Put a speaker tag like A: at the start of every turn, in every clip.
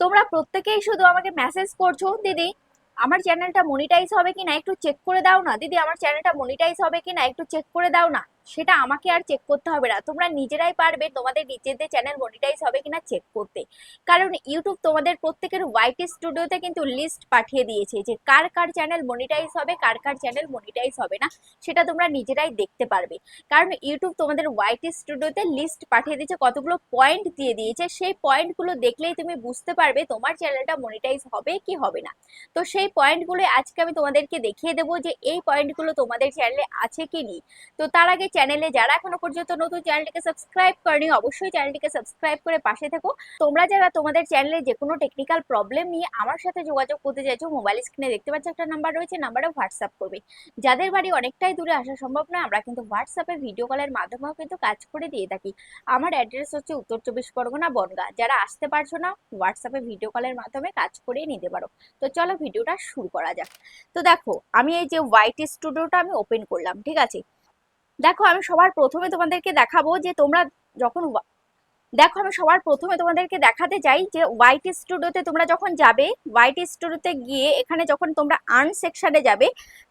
A: তোমরা প্রত্যেকেই শুধু আমাকে মেসেজ করছ, দিদি। আমার চ্যানেলটা মনিটাইজ হবে কিনা একটু চেক করে দাও না। দিদি, আমার চ্যানেলটা মনিটাইজ হবে কিনা একটু চেক করে দাও না। সেটা আমাকে আর চেক করতে হবে না। তোমরা নিজেরাই পারবে তোমাদের নিজেদের চ্যানেল মনিটাইজ হবে কিনা চেক করতে। কারণ ইউটিউব তোমাদের প্রত্যেকের হোয়াইট স্টুডিওতে কিন্তু লিস্ট পাঠিয়ে দিয়েছে যে কার কার চ্যানেল মনিটাইজ হবে, কার কার চ্যানেল মনিটাইজ হবে না, সেটা তোমরা নিজেরাই দেখতে পারবে। কারণ ইউটিউব তোমাদের হোয়াইট স্টুডিওতে লিস্ট পাঠিয়ে দিয়েছে, কতগুলো পয়েন্ট দিয়ে দিয়েছে। সেই পয়েন্টগুলো দেখলেই তুমি বুঝতে পারবে তোমার চ্যানেলটা মনিটাইজ হবে কি হবে না। তো সেই পয়েন্টগুলো আজকে আমি তোমাদেরকে দেখিয়ে দেবো যে এই পয়েন্টগুলো তোমাদের চ্যানেলে আছে কি নেই। তো তার আগে চ্যানেলে যারা এখনও পর্যন্ত নতুন চ্যানেলটিকে সাবস্ক্রাইব করেনি, অবশ্যই চ্যানেলটিকে সাবস্ক্রাইব করে পাশে থেকো। তোমরা যারা তোমাদের চ্যানেলে যে কোনো টেকনিক্যাল প্রবলেম নিয়ে আমার সাথে যোগাযোগ করতে চাইছো মোবাইল স্ক্রিনে দেখতে পাচ্ছ একটা নাম্বার রয়েছে নাম্বারে হোয়াটসঅ্যাপ করবে। যাদের বাড়ি অনেকটাই দূরে আসা সম্ভব নয়, আমরা কিন্তু হোয়াটসঅ্যাপে ভিডিও কলের মাধ্যমেও কিন্তু কাজ করে দিয়ে থাকি। আমার অ্যাড্রেস হচ্ছে উত্তর চব্বিশ পরগনা, বনগা। যারা আসতে পারছ না হোয়াটসঅ্যাপে ভিডিও কলের মাধ্যমে কাজ করে নিতে পারো। তো চলো ভিডিওটা শুরু করা যাক। তো দেখো, আমি এই যে হোয়াইট স্টুডিওটা আমি ওপেন করলাম, ঠিক আছে? দেখো আমি সবার প্রথমে তোমাদেরকে দেখাবো যে তোমরা যখন দেখো, আমি সবার প্রথমে তোমাদেরকে দেখাতে চাই যে হোয়াইট স্টুডিওতে তোমরা যখন যাবে হোয়াইট স্টুডিওতে গিয়ে এখানে যখন তোমরা আর্ন সেকশনে যাবে,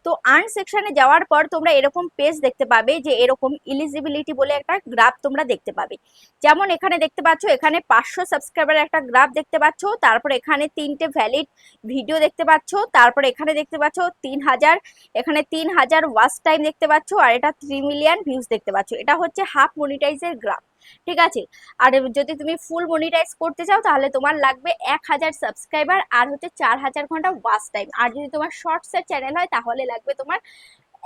A: তো আর্ন সেকশনে যাওয়ার পর তোমরা এরকম পেজ দেখতে পাবে যে এরকম ইলিজিবিলিটি বলে একটা গ্রাফ তোমরা দেখতে পাবে। যেমন এখানে দেখতে পাচ্ছ, এখানে পাঁচশো সাবস্ক্রাইবারের একটা গ্রাফ দেখতে পাচ্ছ, তারপর এখানে তিনটে ভ্যালিড ভিডিও দেখতে পাচ্ছ, তারপর এখানে দেখতে পাচ্ছ তিন হাজার, এখানে তিন হাজার ওয়াচ টাইম দেখতে পাচ্ছ, আর এটা থ্রি মিলিয়ন ভিউজ দেখতে পাচ্ছ। এটা হচ্ছে হাফ মনিটাইজের গ্রাফ ঠিক আছে? আর যদি তুমি ফুল মনিটাইজ করতে চাও, তাহলে তোমার লাগবে এক হাজার সাবস্ক্রাইবার আর হচ্ছে চার হাজার ঘণ্টা ওয়াচ টাইম আর যদি তোমার শর্টসের চ্যানেল হয়, তাহলে লাগবে তোমার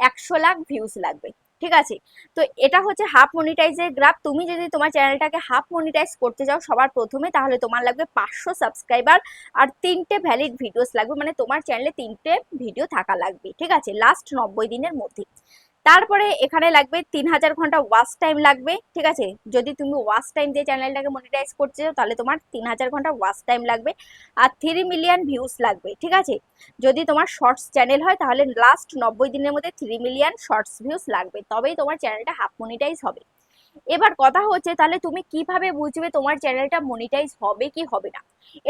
A: একশো লাখ ভিউজ লাগবে। ঠিক আছে? তো এটা হচ্ছে হাফ মনিটাইজের গ্রাফ তুমি যদি তোমার চ্যানেলটাকে হাফ মনিটাইজ করতে চাও সবার প্রথমে, তাহলে তোমার লাগবে পাঁচশো সাবস্ক্রাইবার আর তিনটে ভ্যালিড ভিডিওস লাগবে। মানে তোমার চ্যানেলে তিনটে ভিডিও থাকা লাগবে। ঠিক আছে? লাস্ট নব্বই দিনের মধ্যে। তারপরে এখানে লাগবে তিন হাজার ঘণ্টা ওয়াচ টাইম লাগবে, ঠিক আছে? যদি তুমি ওয়াচ টাইম দিয়ে চ্যানেলটাকে মনিটাইজ করতে চাও তাহলে তোমার তিন হাজার ঘণ্টা ওয়াচ টাইম লাগবে আর থ্রি মিলিয়ন ভিউজ লাগবে, ঠিক আছে? যদি তোমার শর্টস চ্যানেল হয়, তাহলে লাস্ট নব্বই দিনের মধ্যে থ্রি মিলিয়ন শর্টস ভিউজ লাগবে, তবেই তোমার চ্যানেলটা হাফ মনিটাইজ হবে। এবার কথা হচ্ছে, তাহলে তুমি কীভাবে বুঝবে তোমার চ্যানেলটা মনিটাইজ হবে কি হবে না?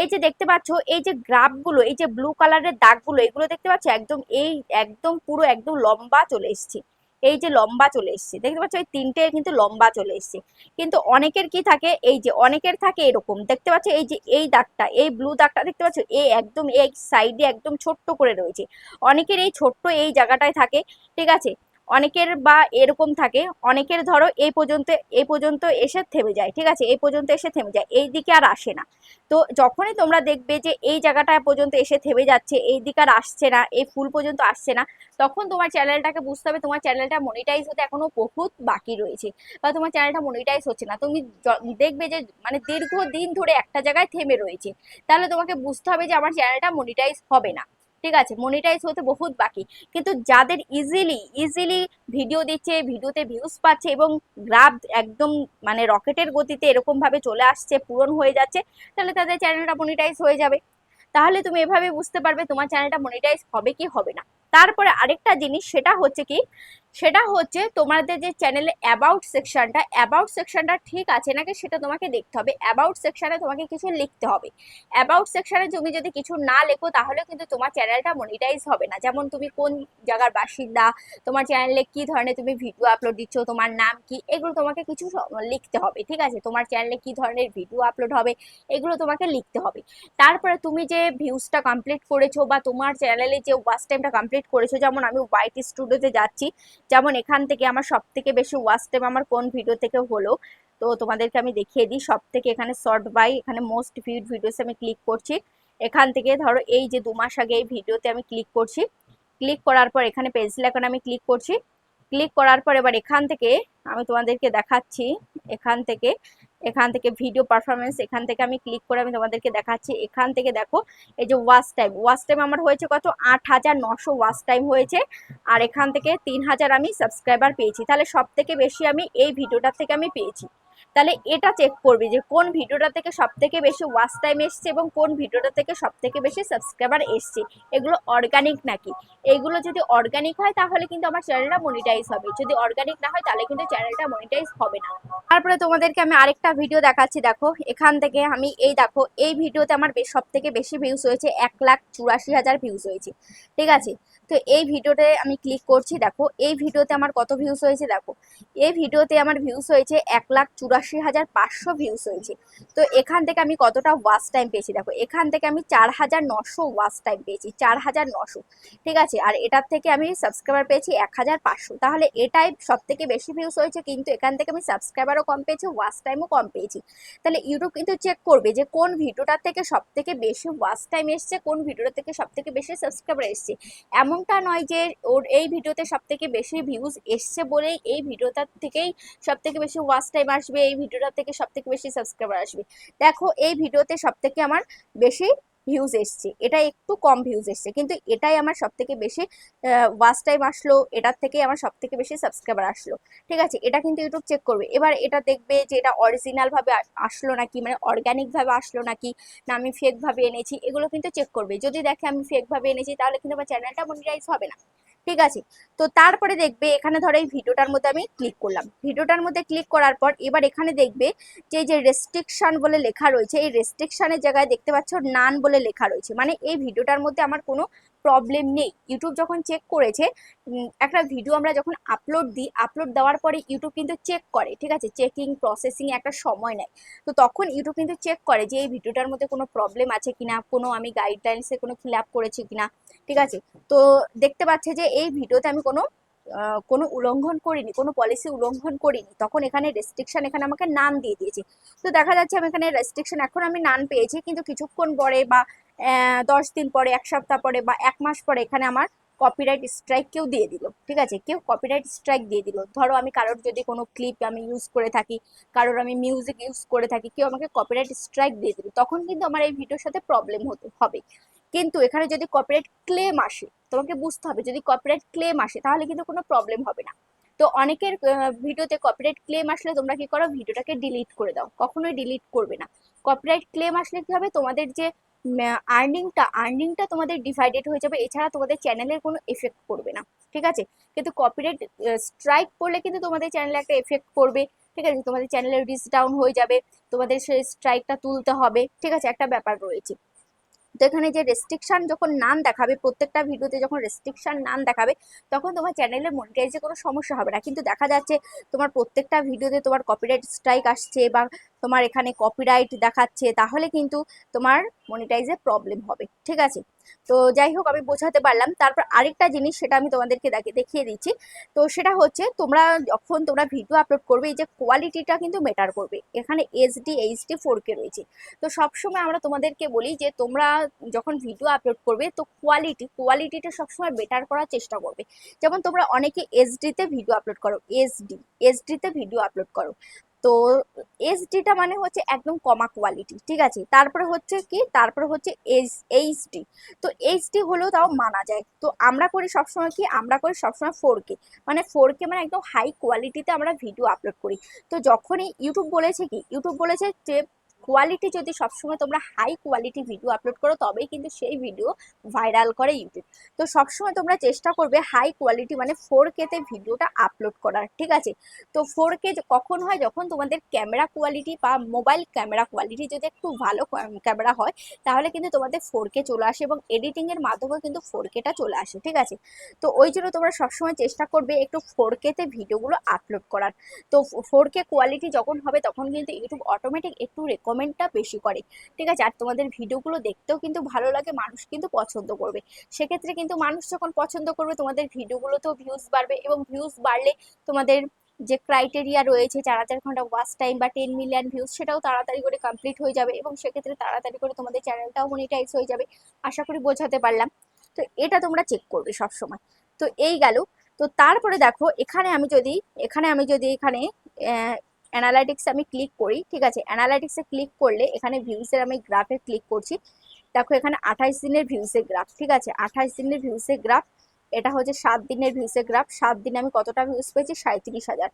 A: এই যে দেখতে পাচ্ছ, এই যে গ্রাফগুলো, এই যে ব্লু কালারের দাগগুলো, এগুলো দেখতে পাচ্ছ? একদম এই, একদম পুরো, একদম লম্বা চলে এসছে। এই যে লম্বা চলে এসছে, দেখতে পাচ্ছ এই তিনটে কিন্তু লম্বা চলে এসছে। কিন্তু অনেকের কি থাকে, এই যে অনেকের থাকে এরকম, দেখতে পাচ্ছ এই যে এই দাগটা, এই ব্লু দাগটা, দেখতে পাচ্ছ এই একদম এই সাইডে একদম ছোট্ট করে রয়েছে। অনেকের এই ছোট্ট এই জায়গাটায় থাকে, ঠিক আছে? অনেকের বা এরকম থাকে, অনেকের ধরো এই পর্যন্ত এই পর্যন্ত এসে থেমে যায়, ঠিক আছে? এই পর্যন্ত এসে থেমে যায়, এই দিকে আর আসে না। তো যখনই তোমরা দেখবে যে এই জায়গাটা পর্যন্ত এসে থেমে যাচ্ছে, এই দিকে আর আসছে না, এই ফুল পর্যন্ত আসছে না, তখন তোমার চ্যানেলটাকে বুঝতে হবে, তোমার চ্যানেলটা মনিটাইজ হতে এখনও বহুত বাকি রয়েছে বা তোমার চ্যানেলটা মনিটাইজ হচ্ছে না। তুমি দেখবে যে মানে দীর্ঘদিন ধরে একটা জায়গায় থেমে রয়েছে। তাহলে তোমাকে বুঝতে হবে যে আমার চ্যানেলটা মনিটাইজ হবে না। ঠিক আছে মনিটাইজ হতে বহুত বাকি। কিন্তু যাদের ইজিলি ইজিলি ভিডিও দিচ্ছে ভিডিওতে ভিউজ পাচ্ছে এবং গ্রাফ একদম মানে রকেটের গতিতে এরকম ভাবে চলে আসছে, পূরণ হয়ে যাচ্ছে, তাহলে তাদের চ্যানেলটা মনিটাইজ হয়ে যাবে। তাহলে তুমি এভাবে বুঝতে পারবে তোমার চ্যানেলটা মনিটাইজ হবে কি হবে না। তারপরে আরেকটা জিনিস, সেটা হচ্ছে কি সেটা হচ্ছে তোমাদের যে চ্যানেলে অ্যাবাউট সেকশনটা অ্যাবাউট সেকশনটা ঠিক আছে নাকি সেটা তোমাকে দেখতে হবে। অ্যাবাউট সেকশনে তোমাকে কিছু লিখতে হবে। অ্যাবাউট সেকশনে তুমি যদি কিছু না লেখো তাহলে কিন্তু তোমার চ্যানেলটা মনিটাইজ হবে না। যেমন তুমি কোন জায়গার বাসিন্দা, তোমার চ্যানেলে কি ধরনের তুমি ভিডিও আপলোড দিচ্ছ, তোমার নাম কি, এগুলো তোমাকে কিছু লিখতে হবে, ঠিক আছে? তোমার চ্যানেলে কি ধরনের ভিডিও আপলোড হবে, এগুলো তোমাকে লিখতে হবে। তারপরে তুমি যে ভিউজটা কমপ্লিট করেছ বা তোমার চ্যানেলে যে ওয়াচ টাইমটা কমপ্লিট করেছ, যেমন আমি হোয়াইট স্টুডিওতে যাচ্ছি যেমন এখান থেকে আমার সব থেকে বেশি ওয়াচ টাইম আমার কোন ভিডিও থেকে হলো, তো তোমাদেরকে আমি দেখিয়ে দিই। সব থেকে এখানে শর্ট বাই এখানে মোস্ট ভিউড ভিডিওস আমি ক্লিক করছি। এখান থেকে ধরো এই যে দু মাস আগে এই ভিডিওতে আমি ক্লিক করছি। ক্লিক করার পর এখানে পেন্সিল এখন আমি ক্লিক করছি। ক্লিক করার পর এবার এখান থেকে আমি তোমাদেরকে দেখাচ্ছি। এখান থেকে এখান থেকে ভিডিও পারফরমেন্স এখান থেকে আমি ক্লিক করে আমি তোমাদেরকে দেখাচ্ছি। এখান থেকে দেখো, এই যে ওয়াচ টাইম ওয়াচ টাইম আমার হয়েছে কত? আট হাজার নশো ওয়াচ টাইম হয়েছে। আর এখান থেকে তিন হাজার আমি সাবস্ক্রাইবার পেয়েছি। তাহলে সব থেকে বেশি আমি এই ভিডিওটার থেকে আমি পেয়েছি। তাহলে এটা চেক করবি যে কোন ভিডিওটা থেকে সব থেকে বেশি ওয়াচ টাইম এসছে এবং কোন ভিডিওটা থেকে সব থেকে বেশি সাবস্ক্রাইবার এসছে। এগুলো অর্গানিক নাকি? এগুলো যদি অর্গানিক হয়, তাহলে কিন্তু আমার চ্যানেলটা মনিটাইজ হবে। যদি অর্গানিক না হয়, তাহলে কিন্তু চ্যানেলটা মনিটাইজ হবে না। তারপরে তোমাদেরকে আমি আরেকটা ভিডিও দেখাচ্ছি, দেখো। এখান থেকে আমি এই, দেখো, এই ভিডিওতে আমার সব থেকে বেশি ভিউজ হয়েছে, এক লাখ চুরাশি হাজার ভিউজ হয়েছে। ঠিক আছে? তো এই ভিডিওতে আমি ক্লিক করছি, দেখো, এই ভিডিওতে আমার কত ভিউস হয়েছে দেখো। এই ভিডিওতে আমার ভিউস হয়েছে এক লাখ চুরাশি হাজার পাঁচশো ভিউস হয়েছে। তো এখান থেকে আমি কতটা ওয়াচ টাইম পেয়েছি দেখো, এখান থেকে আমি চার হাজার নশো ওয়াচ টাইম পেয়েছি, চার হাজার নশো। ঠিক আছে, আর এটার থেকে আমি সাবস্ক্রাইবার পেয়েছি এক হাজার পাঁচশো। তাহলে এটাই সব থেকে বেশি ভিউস হয়েছে, কিন্তু এখান থেকে আমি সাবস্ক্রাইবারও কম পেয়েছি ওয়াচ টাইমও কম পেয়েছি। তাহলে ইউটিউব কিন্তু চেক করবে যে কোন ভিডিওটার থেকে সব থেকে বেশি ওয়াচ টাইম এসছে, কোন ভিডিওটা থেকে সব থেকে বেশি সাবস্ক্রাইবার এসছে। এমনটা নয় যে ওর এই ভিডিওতে সব থেকে বেশি ভিউজ এসছে বলেই এই ভিডিওটার থেকেই সব থেকে বেশি ওয়াচ টাইম আসবে, এই ভিডিওটার থেকে সব থেকে বেশি সাবস্ক্রাইবার আসবে। দেখো, এই ভিডিওতে সব থেকে আমার বেশি ভিউজ এসছে। এটা একটু কম ভিউজ এসছে। কিন্তু এটাই আমার সব থেকে বেশি ওয়াচ টাইম আসলো, এটার থেকে আমার সব থেকে বেশি সাবস্ক্রাইবার আসলো। ঠিক আছে? এটা কিন্তু ইউটিউব চেক করবে। এবার এটা দেখবে যে এটা অরিজিনাল ভাবে আসলো নাকি? মানে অর্গানিক ভাবে আসলো নাকি? না, আমি ফেক ভাবে এনেছি? এগুলো কিন্তু চেক করবে। যদি দেখে আমি ফেক ভাবে এনেছি, তাহলে কিন্তু আমার চ্যানেলটা মনিটাইজ হবে না। ঠিক আছে? তো তারপরে দেখবে এখানে ধরো এই ভিডিওটার মধ্যে আমি ক্লিক করলাম। ভিডিওটার মধ্যে ক্লিক করার পর এবার এখানে দেখবে যে যে রেস্ট্রিকশন বলে লেখা রয়েছে, এই রেস্ট্রিকশনের জায়গায় দেখতে পাচ্ছ নান বলে লেখা রয়েছে। মানে এই ভিডিওটার মধ্যে আমার কোনো প্রবলেম নেই। ইউটিউব যখন চেক করেছে একটা ভিডিও আমরা যখন আপলোড দিই আপলোড দেওয়ার পরে ইউটিউব কিন্তু চেক করে, ঠিক আছে? চেকিং প্রসেসিং একটা সময় নেয়। তো তখন ইউটিউব কিন্তু চেক করে যে এই ভিডিওটার মধ্যে কোনো প্রবলেম আছে কিনা, কোনো আমি গাইডলাইন্সে কোনো ফিল আপ করেছি কিনা, ঠিক আছে? তো দেখতে পাচ্ছে যে এই ভিডিওতে আমি কোনো কোনো উল্লঙ্ঘন করিনি, কোনো পলিসি উল্লঙ্ঘন করিনি। তখন এখানে রেস্ট্রিকশন এখানে আমাকে নান দিয়ে দিয়েছে। তো দেখা যাচ্ছে আমি এখানে রেস্ট্রিকশন এখন আমি নান পেয়েছি, কিন্তু কিছুক্ষণ পরে বা দশ দিন পরে, এক সপ্তাহ পরে বা এক মাস পরে এখানে আমার কপিরাইট স্ট্রাইক কেউ দিয়ে দিল, ঠিক আছে? কেউ কপিরাইট স্ট্রাইক দিয়ে দিল। ধরো আমি কারোর যদি কোনো ক্লিপ আমি ইউজ করে থাকি, কারোর আমি মিউজিক ইউজ করে থাকি, কেউ আমাকে কপিরাইট স্ট্রাইক দিয়ে দিল, তখন কিন্তু আমার এই ভিডিওর সাথে প্রবলেম হতে হবে। কিন্তু এখানে যদি কপিরাইট ক্লেম আসে, তোমাকে বুঝতে হবে, যদি কপিরাইট ক্লেম আসে, তাহলে কিন্তু কোনো প্রবলেম হবে না। তো অনেকের ভিডিওতে কপিরাইট ক্লেম আসলে তোমরা কি করো? ভিডিওটাকে ডিলিট করে দাও, কখনোই ডিলিট করবে না। কপিরাইট ক্লেম আসলে কি হবে? তোমাদের যে আর্নিংটা আর্নিংটা তোমাদের ডিভাইডেড হয়ে যাবে। এছাড়া তোমাদের চ্যানেলের কোনো এফেক্ট পড়বে না, ঠিক আছে? কিন্তু কপিরাইট স্ট্রাইক পড়লে কিন্তু তোমাদের চ্যানেলে একটা এফেক্ট পড়বে, ঠিক আছে? তোমাদের চ্যানেলের রিচ ডাউন হয়ে যাবে, তোমাদের সেই স্ট্রাইকটা তুলতে হবে, ঠিক আছে? একটা ব্যাপার রয়েছে। তো এখানে যে রেস্ট্রিকশন যখন নাম দেখাবে, প্রত্যেকটা ভিডিওতে যখন রেস্ট্রিকশান নাম দেখাবে, তখন তোমার চ্যানেলে মনিটাইজে কোনো সমস্যা হবে না। কিন্তু দেখা যাচ্ছে তোমার প্রত্যেকটা ভিডিওতে তোমার কপিরাইট স্ট্রাইক আসছে বা তোমার এখানে কপিরাইট দেখাচ্ছে, তাহলে কিন্তু তোমার মনিটাইজে প্রবলেম হবে, ঠিক আছে? তো যাই হোক, আমি বোঝাতে পারলাম। তারপর আরেকটা জিনিস সেটা আমি তোমাদেরকে দেখে, দেখিয়ে দিচ্ছি। তো সেটা হচ্ছে, তোমরা যখন তোমরা ভিডিও আপলোড করবে, এই যে কোয়ালিটিটা কিন্তু মেটার করবে। এখানে এইচডি এইচডি ফোর কে রয়েছে। তো সবসময় আমরা তোমাদেরকে বলি যে, তোমরা যখন ভিডিও আপলোড করবে, তো কোয়ালিটি কোয়ালিটিটা সবসময় বেটার করার চেষ্টা করবে। যেমন তোমরা অনেকে এইচডিতে ভিডিও আপলোড করো এইচডি এইচডিতে ভিডিও আপলোড করো। তো এইচডিটা মানে হচ্ছে একদম কমা কোয়ালিটি ঠিক আছে? তারপরে হচ্ছে কি? তারপরে হচ্ছে এইচ এইচডি তো এইচডি হলেও তাও মানা যায়। তো আমরা করি সবসময় কি? আমরা করি সবসময় ফোর কে মানে ফোর কে মানে একদম হাই কোয়ালিটিতে আমরা ভিডিও আপলোড করি। তো যখনই ইউটিউব বলেছে কি? ইউটিউব বলেছে যে কোয়ালিটি যদি সবসময় তোমরা হাই কোয়ালিটি ভিডিও আপলোড করো, তবেই কিন্তু সেই ভিডিও ভাইরাল করে ইউটিউব তো সবসময় তোমরা চেষ্টা করবে হাই কোয়ালিটি মানে ফোর কেতে ভিডিওটা আপলোড করার, ঠিক আছে? তো ফোর কে কখন হয়? যখন তোমাদের ক্যামেরা কোয়ালিটি বা মোবাইল ক্যামেরা কোয়ালিটি যদি একটু ভালো ক্যামেরা হয়, তাহলে কিন্তু তোমাদের ফোর কে চলে আসে এবং এডিটিংয়ের মাধ্যমে কিন্তু ফোর কেটা চলে আসে, ঠিক আছে? তো ওই জন্য তোমরা সবসময় চেষ্টা করবে একটু ফোর কেতে ভিডিওগুলো আপলোড করার। তো ফোর কে কোয়ালিটি যখন হবে, তখন কিন্তু ইউটিউব অটোমেটিক একটু রেকমেন্ডটা বেশি করে। ঠিক আছে? আর তোমাদের ভিডিওগুলো দেখতেও কিন্তু ভালো লাগে, মানুষ কিন্তু পছন্দ করবে। সেক্ষেত্রে কিন্তু মানুষ যখন পছন্দ করবে, তোমাদের ভিডিওগুলোতেও ভিউজ বাড়বে এবং ভিউজ বাড়লে তোমাদের যে ক্রাইটেরিয়া রয়েছে, চার হাজার ঘণ্টা ওয়াচ টাইম বা টেন মিলিয়ন ভিউজ সেটাও তাড়াতাড়ি করে কমপ্লিট হয়ে যাবে এবং সেক্ষেত্রে তাড়াতাড়ি করে তোমাদের চ্যানেলটাও মনিটাইজ হয়ে যাবে। আশা করি বোঝাতে পারলাম। তো এটা তোমরা চেক করবে সবসময়। তো এই গেল। তো তারপরে দেখো, এখানে আমি যদি, এখানে আমি যদি এখানে অ্যানালাইটিক্স আমি ক্লিক করি, ঠিক আছে? অ্যানালাইটিক্সে ক্লিক করলে এখানে ভিউসের আমি গ্রাফে ক্লিক করছি। দেখো, এখানে আঠাইশ দিনের ভিউসের গ্রাফ ঠিক আছে? আঠাইশ দিনের ভিউসের গ্রাফ এটা হচ্ছে সাত দিনের ভিউসের গ্রাফ সাত দিনে আমি কতটা ভিউজ পেয়েছি? সাঁত্রিশ হাজার।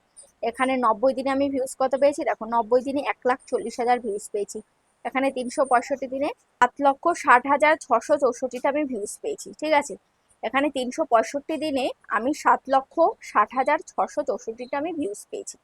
A: এখানে নব্বই দিনে আমি ভিউজ কত পেয়েছি? দেখো, নব্বই দিনে এক লাখ চল্লিশ হাজার ভিউজ পেয়েছি। এখানে তিনশো পঁয়ষট্টি দিনে সাত লক্ষ ষাট হাজার ছশো চৌষট্টিটা আমি ভিউজ পেয়েছি, ঠিক আছে? এখানে তিনশো পঁয়ষট্টি দিনে আমি সাত লক্ষ ষাট হাজার ছশো চৌষট্টিটা আমি ভিউজ পেয়েছি।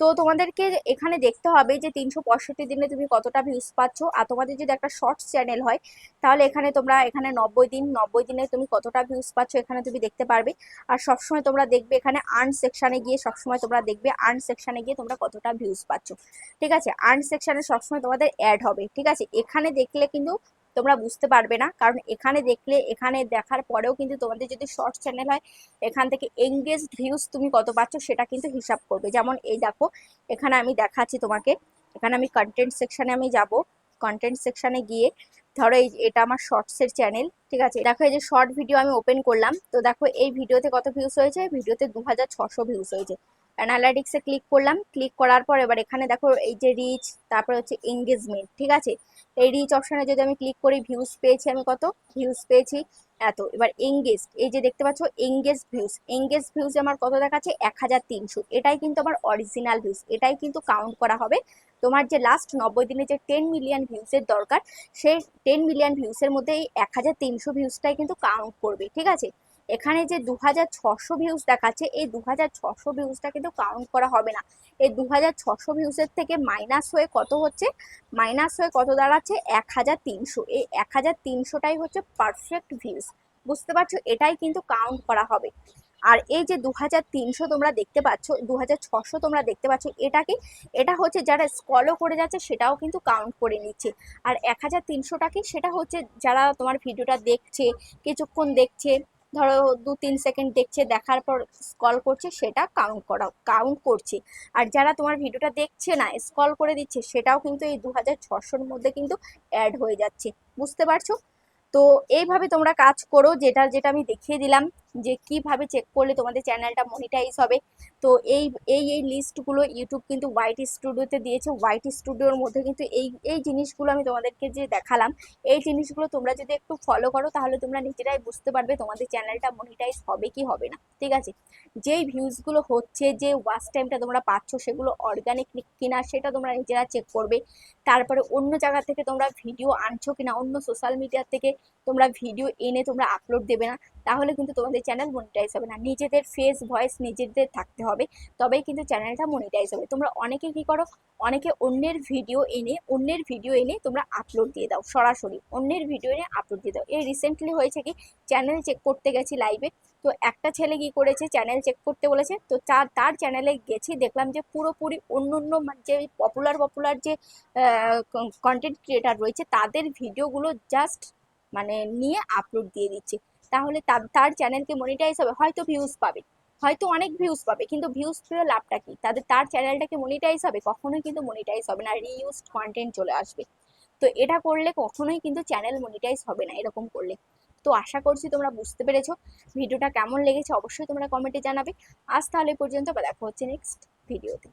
A: তো তোমাদেরকে এখানে দেখতে হবে যে তিনশো পঁয়ষট্টি দিনে তুমি কতটা ভিউজ পাচ্ছ। আর তোমাদের যদি একটা শর্টস চ্যানেল হয়, তাহলে এখানে তোমরা, এখানে নব্বই দিন, নব্বই দিনে তুমি কতটা ভিউজ পাচ্ছ এখানে তুমি দেখতে পারবে। আর সবসময় তোমরা দেখবে এখানে আর্ন সেকশানে গিয়ে, সবসময় তোমরা দেখবে আর্ন সেকশানে গিয়ে তোমরা কতটা ভিউজ পাচ্ছ। ঠিক আছে? আর্ন সেকশানে সবসময় তোমাদের অ্যাড হবে। ঠিক আছে? এখানে দেখলে কিন্তু তোমরা বুঝতে পারবে না। কারণ এখানে দেখলে, এখানে দেখার পরেও কিন্তু তোমাদের যদি শর্ট চ্যানেল হয়, এখান থেকে এঙ্গেজ ভিউজ তুমি কত পাচ্ছ সেটা কিন্তু হিসাব করবে। যেমন এই দেখো, এখানে আমি দেখাচ্ছি তোমাকে। এখানে আমি কন্টেন্ট সেকশানে আমি যাব। কন্টেন্ট সেকশানে গিয়ে ধরো এই এটা আমার শর্টসের চ্যানেল ঠিক আছে? দেখো এই যে শর্ট ভিডিও আমি ওপেন করলাম। তো দেখো এই ভিডিওতে কত ভিউজ হয়েছে? ভিডিওতে দু ভিউজ হয়েছে। অ্যানালাইটিক্সে ক্লিক করলাম। ক্লিক করার পর এবার এখানে দেখো এই যে রিচ তারপরে হচ্ছে এঙ্গেজমেন্ট ঠিক আছে? এই রিচ অপশানে যদি আমি ক্লিক করি ভিউজ পেয়েছি আমি কত? ভিউজ পেয়েছি এত। এবার এঙ্গেজ এই যে দেখতে পাচ্ছ এঙ্গেজ ভিউজ এঙ্গেজ ভিউজ আমার কত দেখাচ্ছে? এক হাজার তিনশো। এটাই কিন্তু আমার অরিজিনাল ভিউজ এটাই কিন্তু কাউন্ট করা হবে। তোমার যে লাস্ট নব্বই দিনে যে টেন মিলিয়ন ভিউজের দরকার, সেই টেন মিলিয়ন ভিউজের মধ্যে এই এক হাজার তিনশো ভিউজটাই কিন্তু কাউন্ট করবে, ঠিক আছে? এখানে যে দু হাজার ছশো ভিউজ দেখাচ্ছে, এই দু হাজার ছশো ভিউজটা কিন্তু কাউন্ট করা হবে না। এই দু হাজার ছশো ভিউজের থেকে মাইনাস হয়ে কত হচ্ছে? মাইনাস হয়ে কত দাঁড়াচ্ছে? এক হাজার তিনশো। এই এক হাজার তিনশোটাই হচ্ছে পারফেক্ট ভিউজ বুঝতে পারছ? এটাই কিন্তু কাউন্ট করা হবে। আর এই যে দু হাজার তিনশো তোমরা দেখতে পাচ্ছ দু হাজার ছশো তোমরা দেখতে পাচ্ছ, এটা কি? এটা হচ্ছে যারা স্কলও করে যাচ্ছে, সেটাও কিন্তু কাউন্ট করে নিচ্ছে। আর এক হাজার তিনশোটা কি? সেটা হচ্ছে যারা তোমার ভিডিওটা দেখছে, কিছুক্ষণ দেখছে ধরো দু তিন সেকেন্ড দেখছে, দেখার পর স্কল করছে, সেটা কাউন্ট করা কাউন্ট করছে। আর যারা তোমার ভিডিওটা দেখছে না স্কল করে দিচ্ছে, সেটাও কিন্তু এই দু হাজার ছশোর মধ্যে কিন্তু অ্যাড হয়ে যাচ্ছে। বুঝতে পারছ? তো এইভাবে তোমরা কাজ করো, যেটা যেটা আমি দেখিয়ে দিলাম। যে কীভাবে চেক করলে তোমাদের চ্যানেলটা মনিটাইজ হবে। তো এই এই এই লিস্টগুলো ইউটিউব কিন্তু হোয়াইট স্টুডিওতে দিয়েছে। হোয়াইট স্টুডিওর মধ্যে কিন্তু এই এই জিনিসগুলো আমি তোমাদেরকে যে দেখালাম, এই জিনিসগুলো তোমরা যদি একটু ফলো করো, তাহলে তোমরা নিজেরাই বুঝতে পারবে তোমাদের চ্যানেলটা মনিটাইজ হবে কি হবে না। ঠিক আছে? যেই ভিউজগুলো হচ্ছে, যে ওয়াচ টাইমটা তোমরা পাচ্ছ, সেগুলো অর্গানিক কিনা, সেটা তোমরা নিজেরা চেক করবে। তারপরে অন্য জায়গা থেকে তোমরা ভিডিও আনছো কিনা, অন্য সোশ্যাল মিডিয়া থেকে তোমরা ভিডিও এনে তোমরা আপলোড দেবে না। তাহলে কিন্তু তোমাদের চ্যানেল মনিটাইজ হবে না। নিজেদের ফেস ভয়েস নিজেদের থাকতে হবে, তবেই কিন্তু চ্যানেলটা মনিটাইজ হবে। তোমরা অনেকে কি করো, অনেকে অন্যের ভিডিও এনে, অন্যের ভিডিও এনে তোমরা আপলোড দিয়ে দাও, সরাসরি। অন্যের ভিডিও এনে আপলোড দিয়ে দাও। এই রিসেন্টলি হয়েছে কি চ্যানেল চেক করতে গেছি লাইভে তো একটা ছেলে কি করেছে চ্যানেল চেক করতে বলেছে। তো তার তার চ্যানেলে গেছি, দেখলাম যে পুরোপুরি অন্য অন্য মানে যে পপুলার পপুলার যে কন্টেন্ট ক্রিয়েটার রয়েছে, তাদের ভিডিওগুলো জাস্ট মানে নিয়ে আপলোড দিয়ে দিচ্ছে। তাহলে তার চ্যানেলকে মনিটাইজ হবে, হয়তো ভিউজ পাবে। হয়তো অনেক ভিউজ পাবে, কিন্তু ভিউজ পেয়ে লাভটা কি? তাদের, তার চ্যানেলটাকে মনিটাইজ হবে, কখনোই কিন্তু মনিটাইজ হবে না রিইউজড কন্টেন্ট চলে আসবে। তো এটা করলে কখনোই কিন্তু চ্যানেল মনিটাইজ হবে না, এরকম করলে। তো আশা করছি তোমরা বুঝতে পেরেছ। ভিডিওটা কেমন লেগেছে অবশ্যই তোমরা কমেন্টে জানাবে। আজ তাহলে পর্যন্ত, বা দেখা হচ্ছে নেক্সট ভিডিওতে